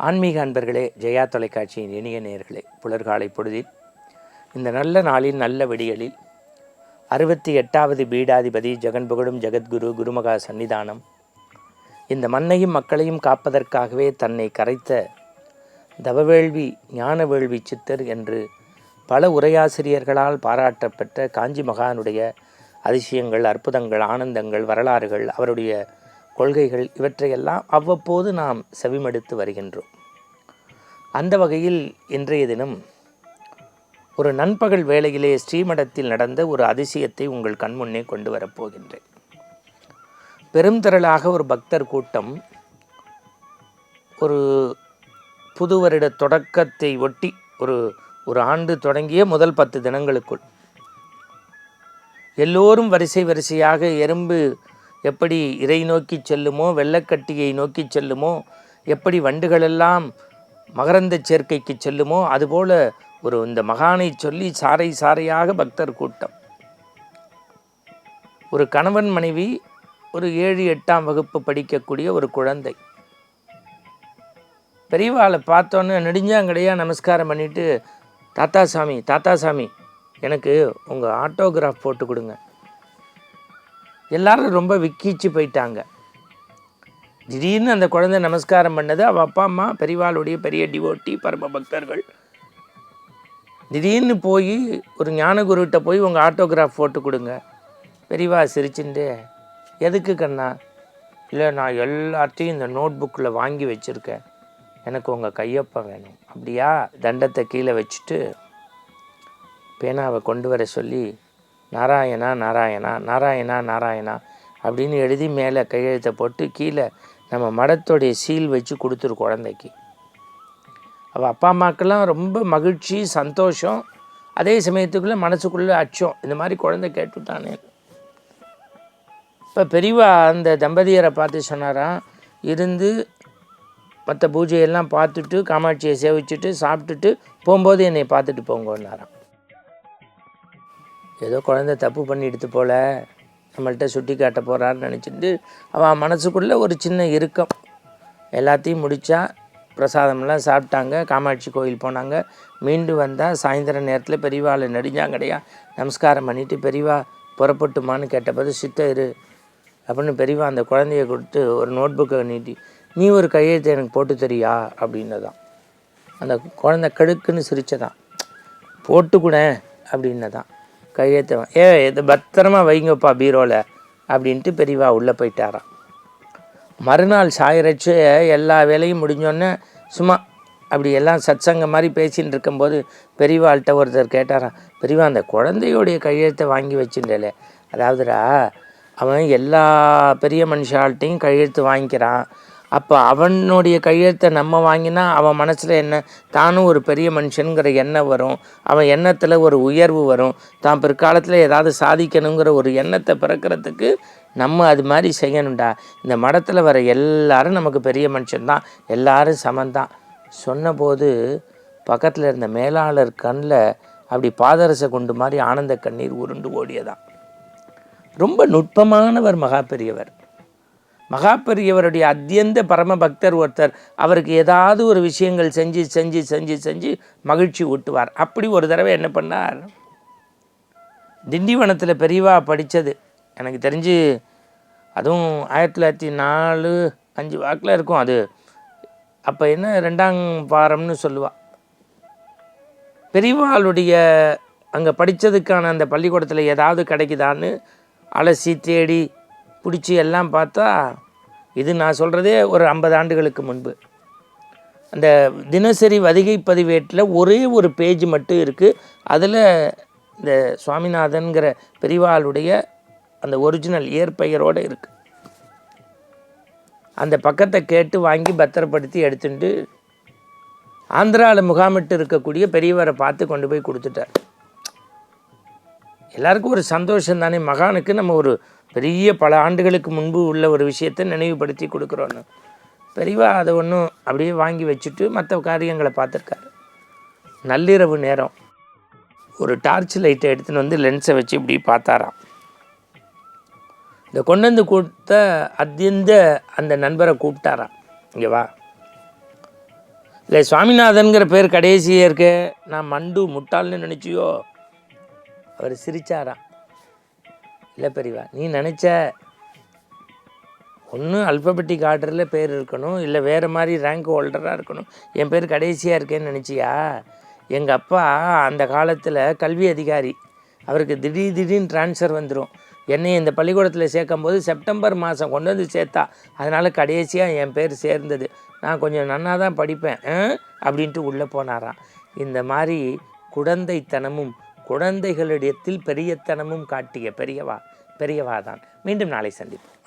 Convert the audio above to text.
ஆன்மீக அன்பர்களே ஜெயா தொலைக்காட்சியின் இனிய நேயர்களே புலர்காலை பொழுதில் இந்த நல்ல நாளில் நல்ல விடியலில் அறுபத்தி எட்டாவது பீடாதிபதி ஜெகன்புகழும் ஜெகத்குரு குருமகா சன்னிதானம் இந்த மண்ணையும் மக்களையும் காப்பதற்காகவே தன்னை கரைத்த தவவேள்வி ஞானவேள்வி சித்தர் என்று பல உரையாசிரியர்களால் பாராட்டப்பட்ட காஞ்சி மகானுடைய அதிசயங்கள் அற்புதங்கள் ஆனந்தங்கள் வரலாறுகள் அவருடைய கொள்கைகள் இவற்றையெல்லாம் அவ்வப்போது நாம் செவிமடுத்து வருகின்றோம். அந்த வகையில் இன்றைய தினம் ஒரு நண்பகல் வேளையிலே ஸ்ரீமடத்தில் நடந்த ஒரு அதிசயத்தை உங்கள் கண்முன்னே கொண்டு வரப்போகின்றேன் பெருந்திரளாக ஒரு பக்தர் கூட்டம் ஒரு புது வருட தொடக்கத்தை ஒட்டி ஒரு ஒரு ஆண்டு தொடங்கிய முதல் பத்து தினங்களுக்குள் எல்லோரும் வரிசை வரிசையாக எறும்பு எப்படி இறை நோக்கி செல்லுமோ வெள்ளக்கட்டியை நோக்கி செல்லுமோ எப்படி வண்டுகளெல்லாம் மகரந்த சேர்க்கைக்கு செல்லுமோ அதுபோல ஒரு இந்த மகானை சொல்லி சாறை சாறையாக பக்தர் கூட்டம். ஒரு கணவன் மனைவி ஒரு ஏழு எட்டாம் வகுப்பு படிக்கக்கூடிய ஒரு குழந்தை. பெரியவாளை பார்த்தோன்னே நெடுஞ்சாங்கடையாக நமஸ்காரம் பண்ணிவிட்டு தாத்தா சாமி தாத்தா சாமி எனக்கு உங்கள் ஆட்டோகிராஃப் போட்டு கொடுங்க. எல்லாரும் ரொம்ப விக்கீச்சு போயிட்டாங்க. திடீர்னு அந்த குழந்தை நமஸ்காரம் பண்ணது அவள் அப்பா அம்மா பெரியவாளுடைய பெரிய டிவோட்டி பரம பக்தர்கள். திடீர்னு போய் ஒரு ஞானகுருகிட்ட போய் உங்கள் ஆட்டோகிராஃப் போட்டு கொடுங்க. பெரியவா சிரிச்சுட்டு எதுக்கு கண்ணா? இல்லை நான் எல்லாத்தையும் இந்த நோட் புக்கில் வாங்கி வச்சுருக்கேன். எனக்கு உங்கள் கையொப்பம் வேணும். அப்படியா? தண்டத்தை கீழே வச்சுட்டு பேனாவை கொண்டு வர சொல்லி நாராயணா நாராயணா நாராயணா நாராயணா அப்படின்னு எழுதி மேலே கையெழுத்தை போட்டு கீழே நம்ம மடத்தோடைய சீல் வச்சு கொடுத்துரு குழந்தைக்கு. அவள் அப்பா அம்மாக்கெல்லாம் ரொம்ப மகிழ்ச்சி சந்தோஷம். அதே சமயத்துக்குள்ளே மனசுக்குள்ளே அச்சம். இந்த மாதிரி குழந்தை கேட்டுட்டானே. இப்போ பெரியவா அந்த தம்பதியரை பார்த்து சொன்னாராம் இருந்து மற்ற பூஜையெல்லாம் பார்த்துட்டு காமாட்சியை சேவிச்சுட்டு சாப்பிட்டுட்டு போகும்போது என்னை பார்த்துட்டு போங்கன்னாராம். ஏதோ குழந்தை தப்பு பண்ணிடுத்து போல நம்மள்கிட்ட சுட்டி காட்ட போகிறான்னு நினச்சிட்டு அவன் மனசுக்குள்ளே ஒரு சின்ன இறுக்கம். எல்லாத்தையும் முடித்தா பிரசாதம்லாம் சாப்பிட்டாங்க காமாட்சி கோயில் போனாங்க. மீண்டும் வந்தால் சாயந்தர நேரத்தில் பெரியவாளை நெடுஞ்சாங்கடையா நமஸ்காரம் பண்ணிவிட்டு பெரியவா புறப்பட்டுமான்னு கேட்டபோது சித்த இரு அப்படின்னு பெரியவா அந்த குழந்தைய கொடுத்து ஒரு நோட் புக்கை நீட்டி நீ ஒரு கையெழுத்து எனக்கு போட்டு தரியா? அப்படின்னதான். அந்த குழந்தை கடுக்குன்னு சிரிச்சதான். போட்டு கூட அப்படின்னதான். கையெழுத்துவான் ஏ இது பத்திரமா வைங்கப்பா பீரோவில் அப்படின்ட்டு பெரியவா உள்ளே போயிட்டாராம். மறுநாள் சாயரச்சு எல்லா வேலையும் முடிஞ்சோன்னே சும்மா அப்படி எல்லாம் சத்சங்க மாதிரி பேசின்னு இருக்கும்போது பெரியவாள்கிட்ட ஒருத்தர் கேட்டாராம் பெரியவா அந்த குழந்தையோடைய கையெழுத்தை வாங்கி வச்சுட்டேலே. அதாவதுடா அவன் எல்லா பெரிய மனுஷால்கிட்டையும் கையெழுத்து வாங்கிக்கிறான். அப்போ அவனுடைய கையெழுத்தை நம்ம வாங்கினா அவன் மனசில் என்ன தானும் ஒரு பெரிய மனுஷனுங்கிற எண்ணம் வரும். அவன் எண்ணத்தில் ஒரு உயர்வு வரும். தான் பிற்காலத்தில் ஏதாவது சாதிக்கணுங்கிற ஒரு எண்ணத்தை பிறக்கிறதுக்கு நம்ம அது மாதிரி செய்யணும்டா. இந்த மடத்தில் வர எல்லாரும் நமக்கு பெரிய மனுஷன்தான் எல்லாரும் சமந்தான் சொன்னபோது பக்கத்தில் இருந்த மேலாளர் கண்ணில் அப்படி பாதரச கொண்டு மாதிரி ஆனந்த கண்ணீர் உருண்டு ஓடியதான் ரொம்ப நுட்பமானவர் மகா பெரியவர். மகா பெரியவருடைய அத்தியந்த பரம பக்தர் ஒருத்தர் அவருக்கு ஏதாவது ஒரு விஷயங்கள் செஞ்சு செஞ்சு செஞ்சு செஞ்சு மகிழ்ச்சி ஊட்டுவார். அப்படி ஒரு தடவை என்ன பண்ணார்? திண்டிவனத்தில் பெரியவா படித்தது எனக்கு தெரிஞ்சு அதுவும் ஆயிரத்தி தொள்ளாயிரத்தி நாலு அஞ்சு வாக்கில் இருக்கும் அது. அப்போ என்ன ரெண்டாம் பாரம்னு சொல்லுவாள் பெரியவாளுடைய அங்கே படித்ததுக்கான அந்த பள்ளிக்கூடத்தில் ஏதாவது கிடைக்குதான்னு அலசி தேடி பிடிச்சி எல்லாம் பார்த்தா இது நான் சொல்கிறதே ஒரு ஐம்பது ஆண்டுகளுக்கு முன்பு. அந்த தினசரி வதிகை பதிவேட்டில் ஒரே ஒரு பேஜ் மட்டும் இருக்குது அதில் இந்த சுவாமிநாதன்கிற பெரிவாளுடைய அந்த ஒரிஜினல் இயற்பெயரோடு இருக்குது அந்த பக்கத்தை கேட்டு வாங்கி பத்திரப்படுத்தி எடுத்துட்டு ஆந்திராவில் முகாமிட்டு இருக்கக்கூடிய பெரியவரை பார்த்து கொண்டு போய் கொடுத்துட்டார். எல்லாருக்கும் ஒரு சந்தோஷம் தானே? மகானுக்கு நம்ம ஒரு பெரிய பல ஆண்டுகளுக்கு முன்பு உள்ள ஒரு விஷயத்தை நினைவுபடுத்தி கொடுக்குறோன்னு. பெரியவா அதை ஒன்றும் அப்படியே வாங்கி வச்சுட்டு மற்ற காரியங்களை பார்த்துருக்காரு. நள்ளிரவு நேரம். ஒரு டார்ச் லைட்டை எடுத்துன்னு வந்து லென்ஸை வச்சு இப்படி பார்த்தாராம். இந்த கொண்டு வந்து கொடுத்த அத்தியந்த அந்த நண்பரை கூப்பிட்டாராம். இங்கே வா. இல்லை சுவாமிநாதன்கிற பேர் கடைசியே இருக்கு. நான் மண்டு முட்டாள்னு நினச்சியோ? அவர் சிரித்தாராம் இல்லை பெரியவா நீ நினச்ச ஒன்று அல்பபெட்டிக் ஆர்டரில் பேர் இருக்கணும் இல்லை வேறு மாதிரி ரேங்க் ஹோல்டராக இருக்கணும். என் பேர் கடைசியாக இருக்கேன்னு நினச்சியா? எங்கள் அப்பா அந்த காலத்தில் கல்வி அதிகாரி. அவருக்கு திடீர் திடீர்னு ட்ரான்ஸ்ஃபர் வந்துடும் என்னை இந்த பள்ளிக்கூடத்தில் சேர்க்கும்போது செப்டம்பர் மாதம் கொண்டு வந்து சேர்த்தா. அதனால் கடைசியாக என் பேர் சேர்ந்தது. நான் கொஞ்சம் நன்னா தான் படிப்பேன் அப்படின்ட்டு உள்ளே போனாராம். இந்த மாதிரி குழந்தைத்தனமும் குழந்தைகளிடத்தில் பெரியத்தனமும் காட்டிய பெரியவா பெரியவா தான். மீண்டும் நாளை சந்திப்போம்.